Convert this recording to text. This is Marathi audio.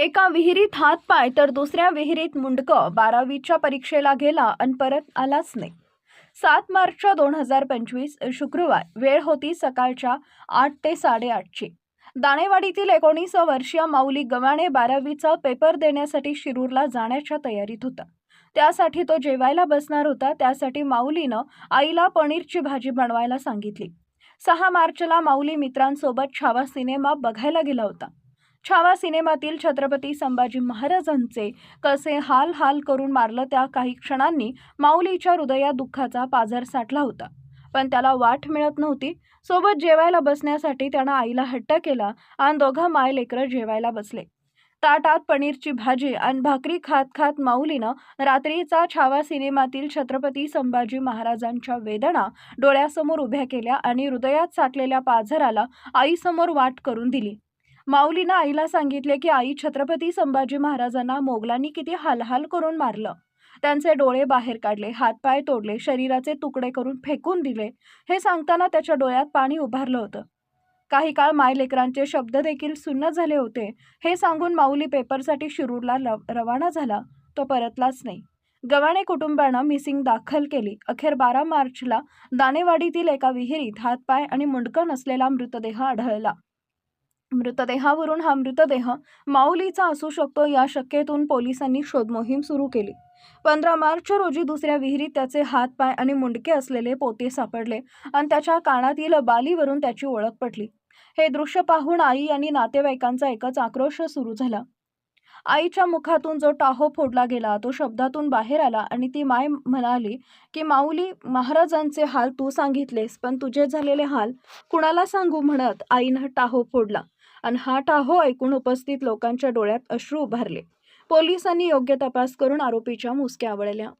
एका विहिरीत हात पाय तर दुसऱ्या विहिरीत मुंडकं. बारावीच्या परीक्षेला गेला आणि परत आलाच नाही. सात मार्च दोन हजार पंचवीस शुक्रवार. वेळ होती सकाळच्या आठ ते साडेआठची. दाणेवाडीतील एकोणीस वर्षीय माऊली गव्हाणे बारावीचा पेपर देण्यासाठी शिरूरला जाण्याच्या तयारीत होता. त्यासाठी तो जेवायला बसणार होता. त्यासाठी माऊलीनं आईला पनीरची भाजी बनवायला सांगितली. सहा मार्चला माऊली मित्रांसोबत छावा सिनेमा बघायला गेला होता. छावा सिनेमातील छत्रपती संभाजी महाराजांचे कसे हाल हाल करून मारलं त्या काही क्षणांनी माऊलीच्या हृदयात दुःखाचा पाझर साठला होता. पण त्याला वाट मिळत नव्हती. सोबत जेवायला बसण्यासाठी त्यानं आईला हट्ट केला आणि दोघं माय लेकरं जेवायला बसले. ताटात पनीरची भाजी आणि भाकरी खात खात माऊलीनं रात्रीचा छावा सिनेमातील छत्रपती संभाजी महाराजांच्या वेदना डोळ्यासमोर उभ्या केल्या आणि हृदयात साठलेल्या पाझराला आईसमोर वाट करून दिली. माऊलीनं आईला सांगितले की आई छत्रपती संभाजी महाराजांना मोगलांनी किती हालहाल करून मारलं. त्यांचे डोळे बाहेर काढले हातपाय तोडले शरीराचे तुकडे करून फेकून दिले. हे सांगताना त्याच्या डोळ्यात पाणी उभारलं होतं. काही काळ मायलेकरांचे शब्द देखील सुन्न झाले होते. हे सांगून माऊली पेपरसाठी शिरूरला लव- रवाना झाला. तो परतलाच नाही. गव्हाणे कुटुंबानं मिसिंग दाखल केली. अखेर बारा मार्चला दाणेवाडीतील एका विहिरीत हातपाय आणि मुंडकं नसलेला मृतदेह आढळला. मृतदेहावरून हा मृतदेह माऊलीचा असू शकतो या शक्यतून पोलिसांनी शोधमोहीम सुरू केली. पंधरा मार्च रोजी दुसऱ्या विहिरीत त्याचे हात पाय आणि मुंडके असलेले पोते सापडले आणि त्याच्या कानातील बालीवरून त्याची ओळख पटली. हे दृश्य पाहून आई आणि नातेवाईकांचा एकच आक्रोश सुरू झाला. आईच्या मुखातून जो टाहो फोडला गेला तो शब्दातून बाहेर आला आणि ती माय म्हणाली की माऊली महाराजांचे हाल तू सांगितलेस पण तुझे झालेले हाल कुणाला सांगू म्हणत आईनं टाहो फोडला? आणि हा टाहो ऐकून उपस्थित लोकांच्या डोळ्यात अश्रू उभारले. पोलिसांनी योग्य तपास करून आरोपीच्या मुसक्या आवळल्या.